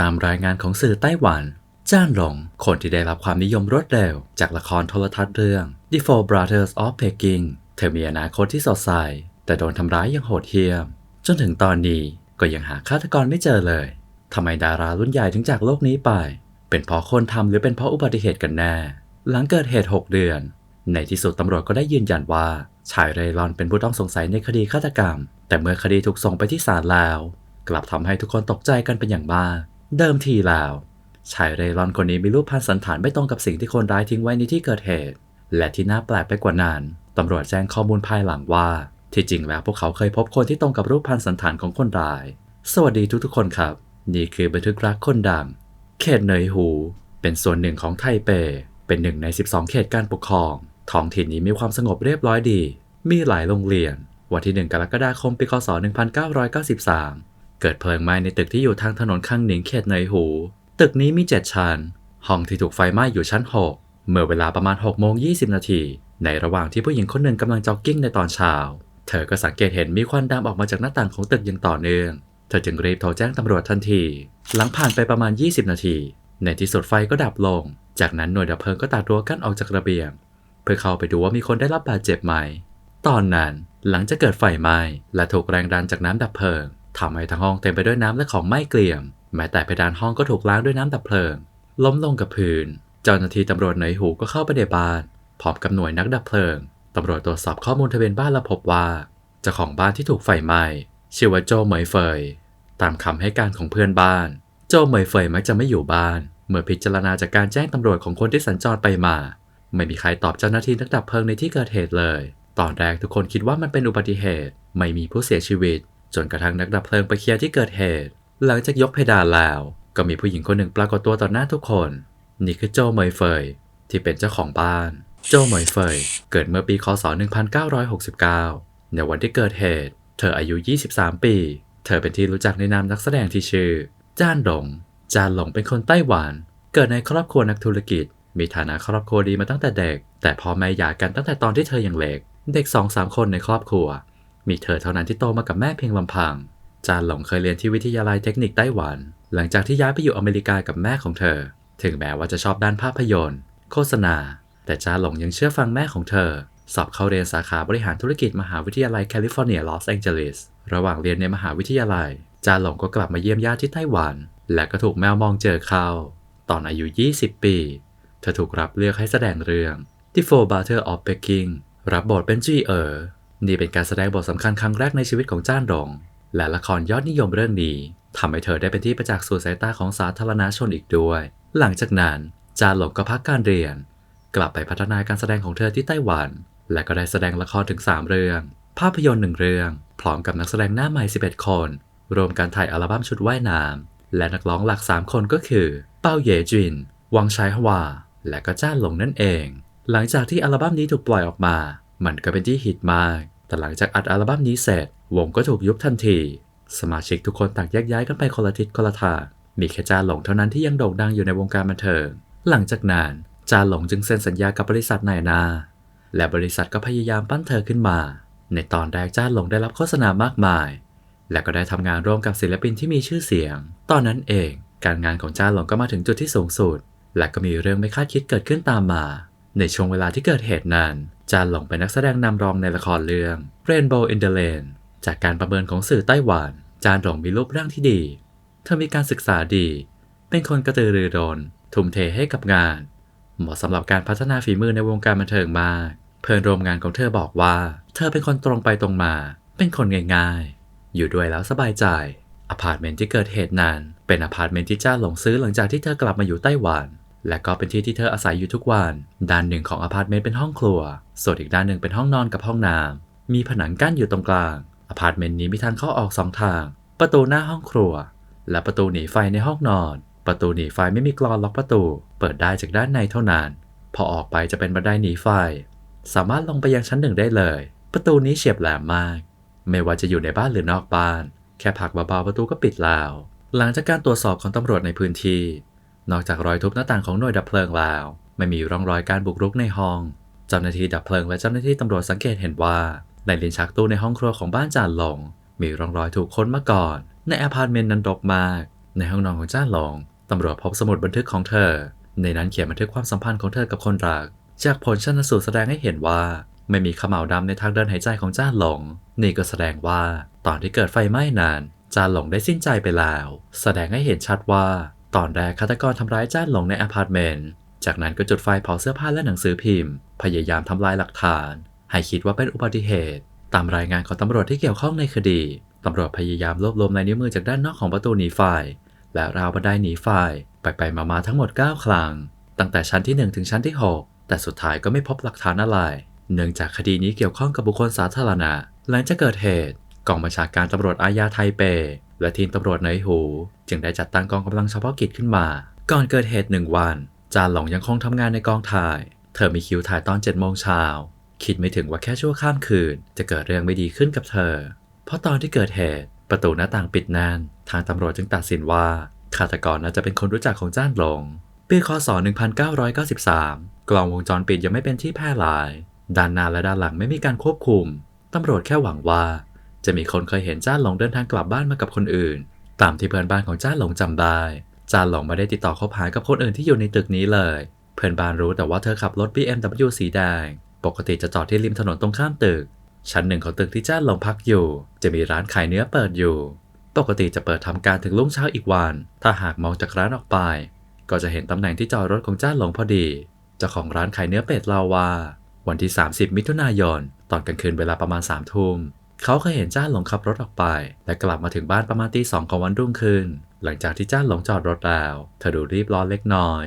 ตามรายงานของสื่อไต้หวัน จ้านหลง คนที่ได้รับความนิยมรวดเร็ว จากละครโทรทัศน์เรื่อง The Four Brothers of Peking เธอมีอนาคตที่สดใส แต่โดนทำร้ายอย่างโหดเหี้ยม จนถึงตอนนี้ก็ยังหาฆาตกรไม่เจอเลยทำไมดารารุ่นใหญ่ถึงจากโลกนี้ไป เป็นเพราะคนทำหรือเป็นเพราะอุบัติเหตุกันแน่ หลังเกิดเหตุ 6 เดือน ในที่สุดตำรวจก็ได้ยืนยันว่าชายเร่ร่อนเป็นผู้ต้องสงสัยในคดีฆาตกรรม แต่เมื่อคดีถูกส่งไปที่ศาลแล้ว กลับทำให้ทุกคนตกใจกันเป็นอย่างมาก เดิมทีแล้วชายเร่ร่อนคนนี้มีรูปพรรณสันฐานไม่ตรงกับสิ่งที่คนร้ายทิ้งไว้ในที่เกิดเหตุ และที่น่าแปลกไปกว่านั้นตำรวจแจ้งข้อมูลภายหลังว่า ที่จริงแล้วพวกเขาเคยพบคนที่ตรงกับรูปพรรณสันฐานของคนร้าย สวัสดีทุกๆคนครับ นี่คือบันทึกรักคนดังเขตเหนยหู เป็นส่วนหนึ่งของไทเป เป็นหนึ่งใน 12 เขตการปกครอง ท้องถิ่นนี้มีความสงบเรียบร้อยดี มีหลายโรงเรียน วันที่ 1 กรกฎาคม ปี คศ 1993 เกิดเพลิงไหม้ในตึกที่อยู่ทางถนนข้างหนิงเขตเหนยหู ตึกนี้มี 7 ชั้น ห้องที่ถูกไฟไหม้อยู่ชั้น 6 เมื่อเวลาประมาณ6โมง20 นาที ในระหว่างที่ผู้หญิงคนหนึ่งกำลังจ็อกกิ้งในตอนเช้า เธอก็สังเกตเห็นมีควันดำออกมาจากหน้าต่างของตึกอย่างต่อเนื่อง เธอจึงรีบโทรแจ้งตำรวจทันที หลังผ่านไปประมาณ 20 นาที ในที่สุดไฟก็ดับลง จากนั้นหน่วยดับเพลิงก็ตัดรั้วกั้นออกจากระเบียง เพื่อเข้าไปดูว่ามีคนได้รับบาดเจ็บไหม ตอนนั้นหลังจากเกิดไฟไหม้และถูกแรงดันจากน้ำดับเพลิง ทำให้ทั้งห้องเต็มไปด้วยน้ำและของไหม้เกลี่ยม แม้แต่เพดานห้องก็ถูกล้างด้วยน้ำดับเพลิง ล้มลงกับพื้น เจ้าหน้าที่ตำรวจหนยหูก็เข้าไปในบ้าน พร้อมกับหน่วยนักดับเพลิง ตำรวจตรวจสอบข้อมูลทะเบียนบ้านและพบว่าเจ้าของบ้านที่ถูกไฟไหม้ชื่อว่าโจเหมยเฟย ตามคำให้การของเพื่อนบ้าน โจเหมยเฟยมักจะไม่อยู่บ้าน เมื่อพิจารณาจากการแจ้งตำรวจของคนที่สัญจรไปมา ไม่มีใครตอบเจ้าหน้าที่นักดับเพลิงในที่เกิดเหตุเลย ตอนแรกทุกคนคิดว่ามันเป็นอุบัติเหตุ ไม่มีผู้เสียชีวิต จนกระทั่งนักดับเพลิงไปเคลียร์ที่เกิดเหตุ หลังจากยกเพดานแล้ว ก็มีผู้หญิงคนหนึ่งปรากฏตัวต่อหน้าทุกคน นี่คือโจเหมยเฟย ที่เป็นเจ้าของบ้าน โจเหมยเฟย เกิดเมื่อปีคศ 1969 ในวันที่เกิดเหตุ เธออายุ 23 ปี เธอเป็นที่รู้จักในนามนักแสดงที่ชื่อจ้านหลงจ้านหลงเป็นคนไต้หวัน เกิดในครอบครัวนักธุรกิจ มีฐานะครอบครัวดีมาตั้งแต่เด็ก แต่พ่อแม่หย่ากันตั้งแต่ตอนที่เธอยังเล็ก เด็กสองสามคนในครอบครัว มีเธอเท่านั้นที่โตมากับแม่เพียงลำพัง จานหลงเคยเรียนที่วิทยาลัยเทคนิคไต้หวัน หลังจากที่ย้ายไปอยู่อเมริกากับแม่ของเธอ ถึงแม้ว่าจะชอบด้านภาพยนตร์ โฆษณา แต่จานหลงยังเชื่อฟังแม่ของเธอ สอบเข้าเรียนสาขาบริหารธุรกิจมหาวิทยาลัยแคลิฟอร์เนียลอสแองเจลิส ระหว่างเรียนในมหาวิทยาลัย จานหลงก็กลับมาเยี่ยมญาติที่ไต้หวัน และก็ถูกแมวมองเจอเข้าตอนอายุ 20 ปี เธอถูกรับเลือกให้แสดงเรื่อง The Four Brothers of Peking รับบทเป็นจีเอ๋อ นี่เป็นการแสดงบทสำคัญครั้งแรกในชีวิตของจ้านหลง และละครยอดนิยมเรื่องนี้ทำให้เธอได้เป็นที่ประจักษ์สู่สายตาของสาธารณชนอีกด้วย หลังจากนั้นจานหลงก็พักการเรียน กลับไปพัฒนาการแสดงของเธอที่ไต้หวัน และก็ได้แสดงละครถึง 3 เรื่อง ภาพยนตร์หนึ่งเรื่อง พร้อมกับนักแสดงหน้าใหม่ 11 คน รวมการถ่ายอัลบั้มชุดว่ายน้ำและนักร้องหลัก 3 คนก็คือ เป้าเย่จิน วังชัยฮวา และก็จ้านหลงนั่นเอง หลังจากที่อัลบั้มนี้ถูกปล่อยออกมา มันก็เป็นที่ฮิตมาก แต่หลังจากอัดอัลบั้มนี้เสร็จ วงก็ถูกยุบทันที สมาชิกทุกคนต่างแยกย้ายกันไปคนละทิศคนละทาง มีแค่จาหลงเท่านั้นที่ยังโด่งดังอยู่ในวงการบันเทิง หลังจากนั้นจาหลงจึงเซ็นสัญญากับบริษัทนายนา และบริษัทก็พยายามปั้นเธอขึ้นมา ในตอนแรกจ้าหลงได้รับโฆษณามากมาย และก็ได้ทำงานร่วมกับศิลปินที่มีชื่อเสียง ตอนนั้นเอง การงานของจ้าหลงก็มาถึงจุดที่สูงสุด และก็มีเรื่องไม่คาดคิดเกิดขึ้นตามมา ในช่วงเวลาที่เกิดเหตุนั้น จานหลงเป็นนักแสดงนำรองในละครเรื่อง Rainbow in the Lane จากการประเมินของสื่อไต้หวัน จานหลงมีรูปร่างที่ดี เธอมีการศึกษาดี เป็นคนกระตือรือร้น ทุ่มเทให้กับงาน เหมาะสำหรับการพัฒนาฝีมือในวงการบันเทิงมาก เพื่อนร่วมงานของเธอบอกว่า เธอเป็นคนตรงไปตรงมา เป็นคนง่ายๆ อยู่ด้วยแล้วสบายใจ อพาร์ตเมนต์ที่เกิดเหตุนั้น เป็นอพาร์ตเมนต์ที่จ้าหลงซื้อหลังจากที่เธอกลับมาอยู่ไต้หวัน และก็เป็นที่ที่เธออาศัยอยู่ทุกวัน ด้านหนึ่งของอพาร์ตเมนต์เป็นห้องครัว ส่วนอีกด้านหนึ่งเป็นห้องนอนกับห้องน้ำ มีผนังกั้นอยู่ตรงกลาง อพาร์ตเมนต์นี้มีทางเข้าออกสองทาง ประตูหน้าห้องครัว และประตูหนีไฟในห้องนอน ประตูหนีไฟไม่มีกรอนล็อกประตู เปิดได้จากด้านในเท่านั้น พอออกไปจะเป็นบันไดหนีไฟ สามารถลงไปยังชั้นหนึ่งได้เลย ประตูนี้เฉียบแหลมมาก ไม่ว่าจะอยู่ในบ้านหรือนอกบ้าน แค่ผลักเบาๆประตูก็ปิดแล้ว หลังจากการตรวจสอบของตำรวจในพื้นที่ นอกจากรอยทุบหน้าต่างของหน่วยดับเพลิงแล้ว ไม่มีร่องรอยการบุกรุกในห้อง เจ้าหน้าที่ดับเพลิงและเจ้าหน้าที่ตำรวจสังเกตเห็นว่า ในลิ้นชักตู้ในห้องครัวของบ้านจานหลง มีร่องรอยถูกค้นมาก่อน ในอพาร์ตเมนต์นั้นรกมาก ในห้องนอนของจ้าหลงตำรวจพบสมุดบันทึกของเธอ ในนั้นเขียนบันทึกความสัมพันธ์ของเธอกับคนรัก จากผลชันสูตรแสดงให้เห็นว่าไม่มีขมเหลาวดำในทางเดินหายใจของจ้าหลง นี่ก็แสดงว่าตอนที่เกิดไฟไหม้นั้นจ้าหลงได้สิ้นใจไปแล้ว แสดงให้เห็นชัดว่า ตอนแรกฆาตกรทำร้ายจ้าหลงในอพาร์ตเมนต์ จากนั้นก็จุดไฟเผาเสื้อผ้าและหนังสือพิมพ์ พยายามทำลายหลักฐาน ให้คิดว่าเป็นอุบัติเหตุ ตามรายงานของตำรวจที่เกี่ยวข้องในคดี ตำรวจพยายามรวบรวมลายนิ้วมือจากด้านนอกของประตูหนีไฟ และราวบันไดหนีไฟ ไปไปมามาทั้งหมด 9 ครั้ง ตั้งแต่ชั้นที่ 1 ถึงชั้นที่ 6 แต่สุดท้ายก็ไม่พบหลักฐานอะไร เนื่องจากคดีนี้เกี่ยวข้องกับบุคคลสาธารณะ หลังจากเกิดเหตุ กองบัญชาการตำรวจอาญาไทเป และทีมตำรวจในหูจึงได้จัดตั้งกองกำลังเฉพาะกิจขึ้นมา ก่อนเกิดเหตุหนึ่งวัน จานหลงยังคงทำงานในกองถ่าย เธอมีคิวถ่ายตอน7โมงเช้าคิดไม่ถึงว่าแค่ชั่วข้ามคืน จะเกิดเรื่องไม่ดีขึ้นกับเธอ เพราะตอนที่เกิดเหตุ ประตูหน้าต่างปิดแน่น ทางตำรวจจึงตัดสินว่าฆาตกรน่าจะเป็นคนรู้จักของจ้านหลงปีคศ 1993 กล้องวงจรปิดยังไม่เป็นที่แพร่หลาย ด้านหน้าและด้านหลังไม่มีการควบคุม ตำรวจแค่หวังว่า จะมีคนเคยเห็นจ้าหลงเดินทางกลับบ้านมากับคนอื่น ตามที่เพื่อนบ้านของจ้าหลงจำได้จ้าหลงไม่ได้ติดต่อคบหากับคนอื่นที่อยู่ในตึกนี้เลย เพื่อนบ้านรู้แต่ว่าเธอขับรถ BMW สีแดง ปกติจะจอดที่ริมถนนตรงข้ามตึก ชั้นหนึ่งของตึกที่จ้าหลงพักอยู่ จะมีร้านขายเนื้อเปิดอยู่ ปกติจะเปิดทำการถึงรุ่งเช้าอีกวัน ถ้าหากมองจากร้านออกไป ก็จะเห็นตำแหน่งที่จอดรถของจ้าหลงพอดีเจ้าของร้านขายเนื้อเป็ดเล่าว่า วันที่ 30 มิถุนายน ตอนกลางคืนเวลาประมาณ3ามทุ่ม เขาเคยเห็นจ้านหลงขับรถออกไป และกลับมาถึงบ้านประมาณตีสองของวันรุ่งขึ้น หลังจากที่จ้านหลงจอดรถแล้ว เธอดูรีบร้อนเล็กน้อย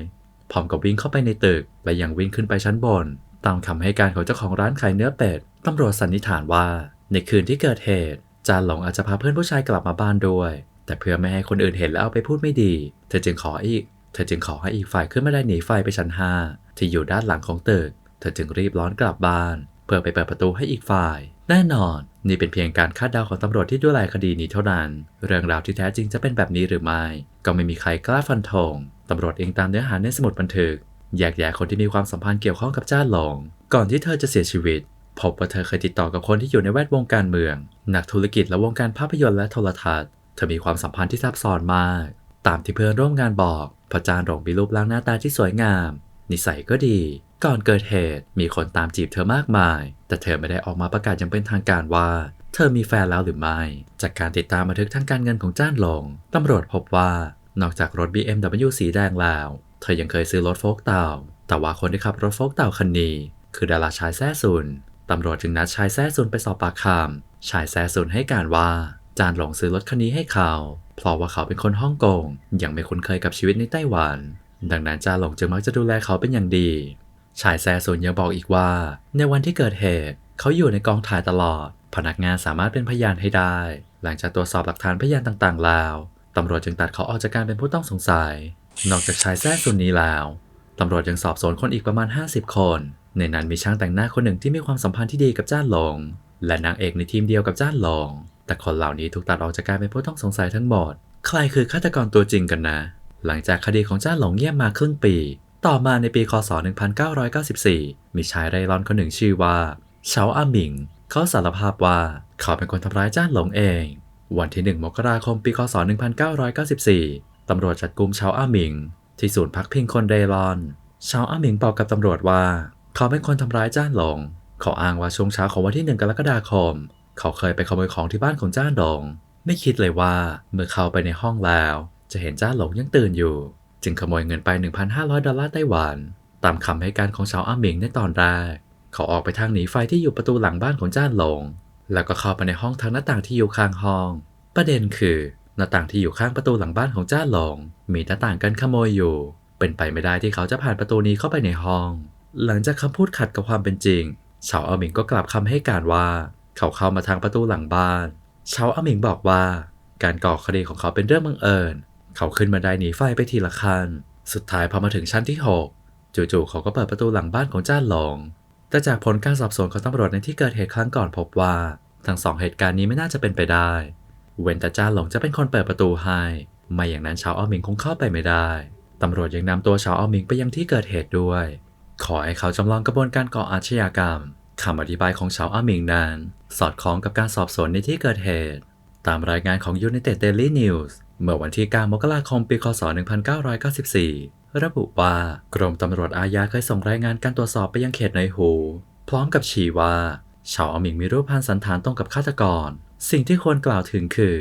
พร้อมกับวิ่งเข้าไปในตึก และยังวิ่งขึ้นไปชั้นบน ตามคำให้การของเจ้าของร้านขายเนื้อเป็ด ตำรวจสันนิษฐานว่า ในคืนที่เกิดเหตุ จานหลงอาจจะพาเพื่อนผู้ชายกลับมาบ้านด้วย แต่เพื่อไม่ให้คนอื่นเห็นแล้วเอาไปพูดไม่ดี เธอจึงขออีก เธอจึงขอให้อีกฝ่ายขึ้นไมาได้หนีไฟไปชั้นห้าที่อยู่ด้านหลังของตึก เธอจึงรีบร้อนกลับบ้าน เพื่อไปเปิดประตูให้อีกฝ่าย แน่นอนนี่เป็นเพียงการคาดเดาของตำรวจที่ดูแลคดีนี้เท่านั้น เรื่องราวที่แท้จริงจะเป็นแบบนี้หรือไม่ ก็ไม่มีใครกล้าฟันธงตำรวจเองตามเนื้อหาในสมุดบันทึกแยกแยะคนที่มีความสัมพันธ์เกี่ยวข้องกับจ้าหลง ก่อนที่เธอจะเสียชีวิต พบว่าเธอเคยติดต่อกับคนที่อยู่ในแวดวงการเมือง นักธุรกิจและวงการภาพยนตร์และโทรทัศน์ เธอมีความสัมพันธ์ที่ซับซ้อนมาก ตามที่เพื่อนร่วมงานบอกพระจานหลงมีรูปร่างหน้าตาที่สวยงาม นิสัยก็ดี ก่อนเกิดเหตุมีคนตามจีบเธอมากมาย แต่เธอไม่ได้ออกมาประกาศอย่างเป็นทางการว่า เธอมีแฟนแล้วหรือไม่ จากการติดตามบันทึกทางการเงินของจ้านหลงตำรวจพบว่านอกจากรถ BMW สีแดงแล้ว เธอยังเคยซื้อรถโฟล์กเต่า แต่ว่าคนที่ขับรถโฟล์กเต่าคันนี้ คือดาราชายแซ่ซุนตำรวจจึงนัดชายแซ่ซุนไปสอบปากคำชายแซ่ซุนให้การว่าจานหลงซื้อรถคันนี้ให้เขา เพราะว่าเขาเป็นคนฮ่องกงยังไม่คุ้นเคยกับชีวิตในไต้หวัน ดังนั้นจานหลงจึงมักจะดูแลเขาเป็นอย่างดี ชายแซ่ซุนยังบอกอีกว่า ในวันที่เกิดเหตุ เขาอยู่ในกองถ่ายตลอด พนักงานสามารถเป็นพยานให้ได้ หลังจากตรวจสอบหลักฐานพยานต่างๆ แล้วตำรวจจึงตัดเขาออกจากการเป็นผู้ต้องสงสัย นอกจากชายแซ่ซุนนี้แล้วตำรวจยังสอบสวนคนอีกประมาณ 50 คน ในนั้นมีช่างแต่งหน้าคนหนึ่งที่มีความสัมพันธ์ที่ดีกับจ้านหลง และนางเอกในทีมเดียวกับจ้านหลง แต่คนเหล่านี้ถูกตัดออกจากการเป็นผู้ต้องสงสัยทั้งหมด ใครคือฆาตกรตัวจริงกันนะ หลังจากคดีของจ้านหลงเงียบมาครึ่งปี ต่อมาในปีคศ 1994 มีชายไร่ร่อนคนหนึ่งชื่อว่าเฉาอาหมิง เขาสารภาพว่าเขาเป็นคนทำร้ายจ้านหลงเอง วันที่ 1 มกราคมปีคศ 1994 ตำรวจจับกุมเฉาอาหมิง ที่ศูนย์พักพิงคนเรลอนเฉาอาหมิงบอกกับตำรวจว่า เขาเป็นคนทำร้ายจ้านหลง เขาอ้างว่าช่วงเช้าของวันที่ 1 กรกฎาคม เขาเคยไปขโมยของที่บ้านของจ้านหลง ไม่คิดเลยว่าเมื่อเข้าไปในห้องแล้ว จะเห็นจ้านหลงยังตื่นอยู่ จึงขโมยเงินไป 1,500 ดอลลาร์ไต้หวัน ตามคำให้การของชาวอาหมิงในตอนแรก เขาออกไปทางหนีไฟที่อยู่ประตูหลังบ้านของจ้านหลง แล้วก็เข้าไปในห้องทางหน้าต่างที่อยู่ข้างห้อง ประเด็นคือหน้าต่างที่อยู่ข้างประตูหลังบ้านของจ้านหลง มีหน้าต่างกันขโมยอยู่ เป็นไปไม่ได้ที่เขาจะผ่านประตูนี้เข้าไปในห้อง หลังจากคำพูดขัดกับความเป็นจริงชาวอาหมิงก็กลับคำให้การว่า เขาเข้ามาทางประตูหลังบ้านชาวอาหมิงบอกว่า การก่อคดีของเขาเป็นเรื่องบังเอิญ เขาขึ้นมาได้หนีไฟไปทีละขั้นสุดท้ายพอมาถึงชั้นที่ 6 จู่ๆเขาก็เปิดประตูหลังบ้านของจ้านหลงแต่จากผลการสอบสวนของตำรวจในที่เกิดเหตุครั้งก่อนพบว่า ทั้งสองเหตุการณ์นี้ไม่น่าจะเป็นไปได้ เว้นแต่จ้านหลงจะเป็นคนเปิดประตูให้ไม่อย่างนั้นชาวอ้อมิงคงเข้าไปไม่ได้ตำรวจยังนำตัวชาวอ้อมิงไปยังที่เกิดเหตุด้วย ขอให้เขาจำลองกระบวนการก่ออาชญากรรมคำอธิบายของชาวอ้อมิงนั้น สอดคล้องกับการสอบสวนในที่เกิดเหตุ ตามรายงานของ United Daily News เมื่อวันที่ 9 มกราคม ปี คศ 1994 ระบุว่ากรมตำรวจอาญาเคยส่งรายงานการตรวจสอบไปยังเขตในหู พร้อมกับชี้ว่าชาวอมิงมีรูปพันสันฐานตรงกับฆาตกร สิ่งที่ควรกล่าวถึงคือ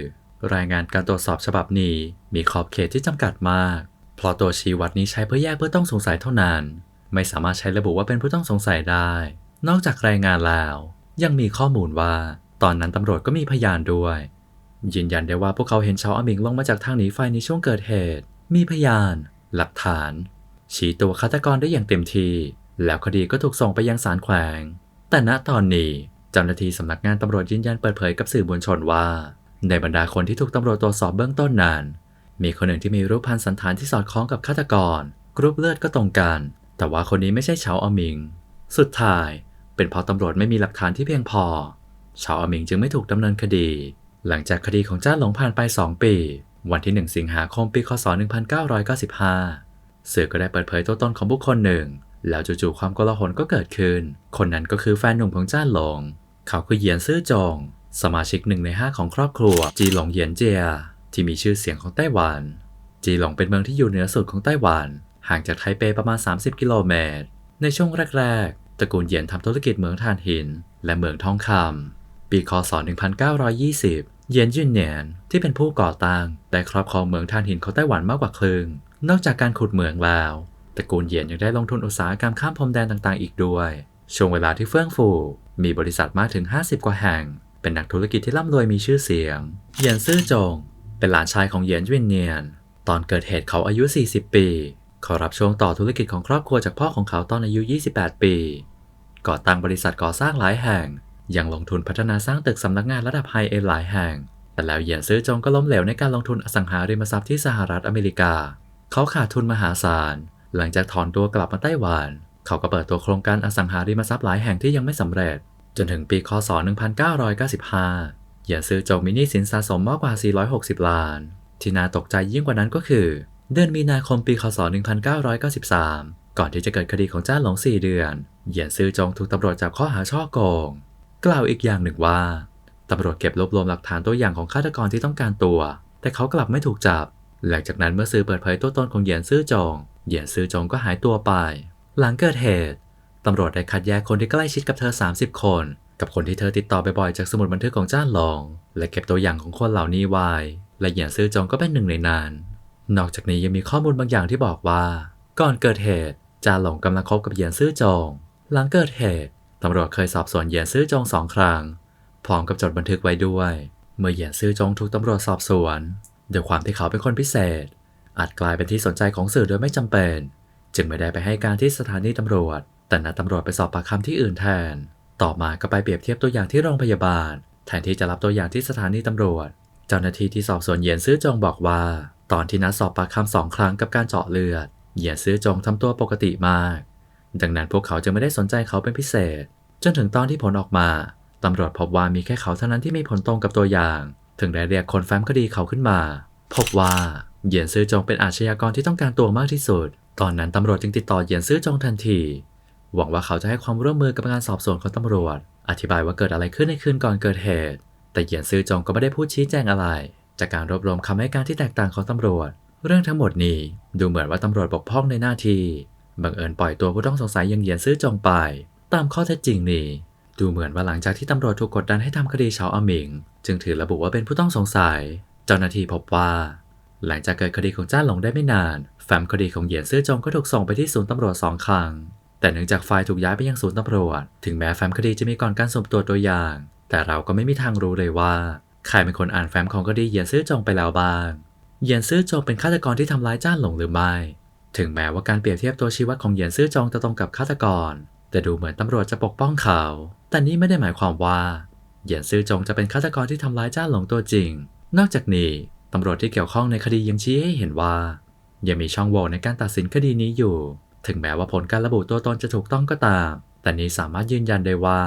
รายงานการตรวจสอบฉบับนี้มีขอบเขตที่จำกัดมาก เพราะตัวชี้วัดนี้ใช้เพื่อแยกผู้ต้องสงสัยเท่านั้น ไม่สามารถใช้ระบุว่าเป็นผู้ต้องสงสัยได้ นอกจากรายงานแล้ว ยังมีข้อมูลว่า ตอนนั้นตำรวจก็มีพยานด้วย ยืนยันได้ว่าพวกเขาเห็นชาวอมิงลงมาจากทางหนีไฟในช่วงเกิดเหตุ มีพยาน หลักฐาน ชี้ตัวฆาตกรได้อย่างเต็มที่ แล้วคดีก็ถูกส่งไปยังศาลแขวง แต่ณตอนนี้เจ้าหน้าที่สำนักงานตำรวจยืนยันเปิดเผยกับสื่อมวลชนว่า ในบรรดาคนที่ถูกตำรวจตรวจสอบเบื้องต้นนั้นมีคนหนึ่งที่มีรูปพันสันฐานที่สอดคล้องกับฆาตกร กรุ๊ปเลือดก็ตรงกัน แต่ว่าคนนี้ไม่ใช่ชาวอมิง สุดท้าย เป็นเพราะตำรวจไม่มีหลักฐานที่เพียงพอ ชาวอมิงจึงไม่ถูกดำเนินคดี หลังจากคดีของจ้าหลงผ่านไป 2 ปี วันที่ 1 สิงหาคมปีคศ 1995 เสื่อก็ได้เปิดเผยตัวตนของบุคคลหนึ่ง แล้วจู่ๆความโกลาหลก็เกิดขึ้น คนนั้นก็คือแฟนหนุ่มของจ้าหลง เขาคือเหยียนซื่อจง สมาชิกหนึ่งในห้าของครอบครัว จีหลงเหยียนเจีย ที่มีชื่อเสียงของไต้หวัน จีหลงเป็นเมืองที่อยู่เหนือสุดของไต้หวัน ห่างจากไทเปประมาณ 30 กิโลเมตร ในช่วงแรกๆ ตระกูลเหยียนทำธุรกิจเหมืองถ่านหิน และเหมืองทองคำปีคศ 1920 เยียนยุนเนียนที่เป็นผู้ก่อตั้งได้ครอบครองเหมืองถ่านหินของไต้หวันมากกว่าครึ่ง นอกจากการขุดเหมืองแล้วตระกูลเหยียนยังได้ลงทุนอุตสาหกรรมข้ามพรมแดนต่างๆ อีกด้วย ช่วงเวลาที่เฟื่องฟู มีบริษัทมากถึง 50 กว่าแห่ง เป็นนักธุรกิจที่ร่ำรวยมีชื่อเสียง เหยียนซื่อจง เป็นหลานชายของเหยียนยุนเนียน ตอนเกิดเหตุเขาอายุ 40 ปี เขารับช่วงต่อธุรกิจของครอบครัวจากพ่อของเขาตอนอายุ 28 ปี ก่อตั้งบริษัทก่อสร้างหลายแห่ง ยังลงทุนพัฒนาสร้างตึกสำนักงานระดับไฮเอ็นหลายแห่ง แต่แล้วเหยียนซื่อจงก็ล้มเหลวในการลงทุนอสังหาริมทรัพย์ที่สหรัฐอเมริกา เขาขาดทุนมหาศาล หลังจากถอนตัวกลับมาไต้หวัน เขาก็เปิดตัวโครงการอสังหาริมทรัพย์หลายแห่งที่ยังไม่สำเร็จ จนถึงปีคศ 1995 เหยียนซื่อจงมีหนี้สินสะสมมากกว่า 460 ล้าน ที่น่าตกใจยิ่งกว่านั้นก็คือ เดือนมีนาคมปีคศ 1993 ก่อนที่จะเกิดคดีของจ้าหลง 4 เดือน เหยียนซื่อจงถูกตำรวจจับข้อหาช่อโกง กล่าวอีกอย่างหนึ่งว่าตำรวจเก็บรวบรวมหลักฐานตัวอย่างของฆาตกรที่ต้องการตัว แต่เขากลับไม่ถูกจับ หลังจากนั้นเมื่อสื่อเปิดเผยตัวตนของเหยียนซื่อจง เหยียนซื่อจงก็หายตัวไป หลังเกิดเหตุตำรวจได้คัดแยกคนที่ใกล้ชิดกับเธอ 30 คน กับคนที่เธอติดต่อบ่อยๆจากสมุดบันทึกของจ้านหลงและเก็บตัวอย่างของคนเหล่านี้ไว้ และเหยียนซื่อจงก็เป็นหนึ่งในนั้น นอกจากนี้ยังมีข้อมูลบางอย่างที่บอกว่า ก่อนเกิดเหตุจ้าหลงกำลังคบกับเหยียนซื่อจง หลังเกิดเหตุ ตำรวจเคยสอบสวนเหยียนซื่อจงสองครั้ง พร้อมกับจดบันทึกไว้ด้วย เมื่อเหยียนซื่อจงถูกตำรวจสอบสวนด้วยความที่เขาเป็นคนพิเศษ อาจกลายเป็นที่สนใจของสื่อโดยไม่จำเป็น จึงไม่ได้ไปให้การที่สถานีตำรวจ แต่นัดตำรวจไปสอบปากคำที่อื่นแทน ต่อมาก็ไปเปรียบเทียบตัวอย่างที่โรงพยาบาล แทนที่จะรับตัวอย่างที่สถานีตำรวจ เจ้าหน้าที่ที่สอบสวนเหยียนซื่อจงบอกว่า ตอนที่นัดสอบปากคำสองครั้งกับการเจาะเลือด เหยียนซื่อจงทำตัวปกติมาก ดังนั้นพวกเขาจึงไม่ได้สนใจเขาเป็นพิเศษ จนถึงตอนที่ผลออกมา ตำรวจพบว่ามีแค่เขาเท่านั้นที่มีผลตรงกับตัวอย่าง ถึงได้เรียกคนแฟ้มคดีเขาขึ้นมา พบว่าเหยียนซื่อจงเป็นอาชญากรที่ต้องการตัวมากที่สุด ตอนนั้นตำรวจจึงติดต่อเหยียนซื่อจงทันที หวังว่าเขาจะให้ความร่วมมือกับการสอบสวนของตำรวจ อธิบายว่าเกิดอะไรขึ้นในคืนก่อนเกิดเหตุ แต่เหยียนซื่อจงก็ไม่ได้พูดชี้แจงอะไร จากการรวบรวมคำให้การที่แตกต่างของตำรวจ เรื่องทั้งหมดนี้ดูเหมือนว่าตำรวจบกพร่องในหน้าที่ บังเอิญปล่อยตัวผู้ต้องสงสัยยังเหยียนซื่อจองไป ตามข้อเท็จจริงนี้ ดูเหมือนว่าหลังจากที่ตำรวจถูกกดดันให้ทำคดีชาวอมิง จึงถือระบุว่าเป็นผู้ต้องสงสัย เจ้าหน้าที่พบว่า หลังจากเกิดคดีของจ้าหลงได้ไม่นานแฟ้มคดีของเหยียนซื่อจงก็ถูกส่งไปที่ศูนย์ตำรวจสองครั้ง แต่เนื่องจากไฟล์ถูกย้ายไปยังศูนย์ตำรวจ ถึงแม้แฟ้มคดีจะมีก่อนการสุ่มตรวตัวอย่าง แต่เราก็ไม่มีทางรู้เลยว่าใครเป็นคนอ่านแฟ้มของคดีเหยียนซื่อจงไปแล้วบ้าง เหยียนซื่อจงเป็นฆาตกรที่ทำร้ายจ้าหลงหรือไม่ ถึงแม้ว่าการเปรียบเทียบตัวชีวัดของเหยียนซื่อจงจะตรงกับฆาตกร แต่ดูเหมือนตำรวจจะปกป้องเขา แต่นี่ไม่ได้หมายความว่า เหยียนซื่อจงจะเป็นฆาตกรที่ทำร้ายจ้าหลงตัวจริง นอกจากนี้ตำรวจที่เกี่ยวข้องในคดียังชี้ให้เห็นว่า ยังมีช่องโหว่ในการตัดสินคดีนี้อยู่ ถึงแม้ว่าผลการระบุตัวตนจะถูกต้องก็ตาม แต่นี้สามารถยืนยันได้ว่า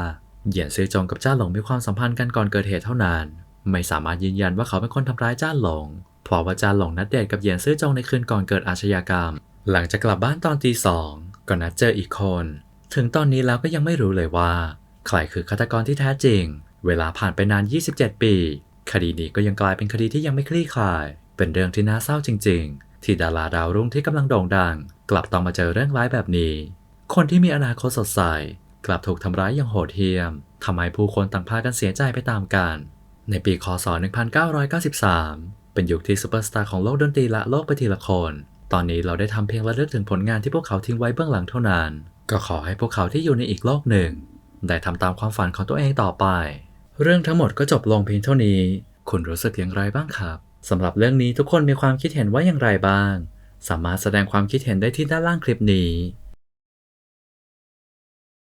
เหยียนซื่อจงกับจ้าหลงมีความสัมพันธ์กันก่อนเกิดเหตุเท่านั้น ไม่สามารถยืนยันว่าเขาเป็นคนทำร้ายจ้าหลงเพราะว่าจ้าหลงนัดเดทกับเหยียนซื่อจงในคืนก่อนเกิดอาชญากรรม หลังจากกลับบ้านตอนตีสองก็นัดเจออีกคน ถึงตอนนี้แล้วก็ยังไม่รู้เลยว่า ใครคือฆาตกรที่แท้จริง เวลาผ่านไปนาน 27 ปี คดีนี้ก็ยังกลายเป็นคดีที่ยังไม่คลี่คลาย เป็นเรื่องที่น่าเศร้าจริง ๆ ที่ดาราดาวรุ่งที่กำลังโด่งดัง กลับต้องมาเจอเรื่องร้ายแบบนี้ คนที่มีอนาคตสดใสกลับถูกทำร้ายอย่างโหดเหี้ยมทำให้ผู้คนต่างพากันเสียใจไปตามกัน ในปีคศ 1993 เป็นยุคที่ซูเปอร์สตาร์ของโลกดนตรีละโลกไปทีละคน ตอนนี้เราได้ทำเพียงระลึกถึงผลงานที่พวกเขาทิ้งไว้เบื้องหลังเท่านั้น ก็ขอให้พวกเขาที่อยู่ในอีกโลกหนึ่ง ได้ทำตามความฝันของตัวเองต่อไป เรื่องทั้งหมดก็จบลงเพียงเท่านี้ คุณรู้สึกอย่างไรบ้างครับสำหรับเรื่องนี้ทุกคนมีความคิดเห็นว่าอย่างไรบ้าง สามารถแสดงความคิดเห็นได้ที่ด้านล่างคลิปนี้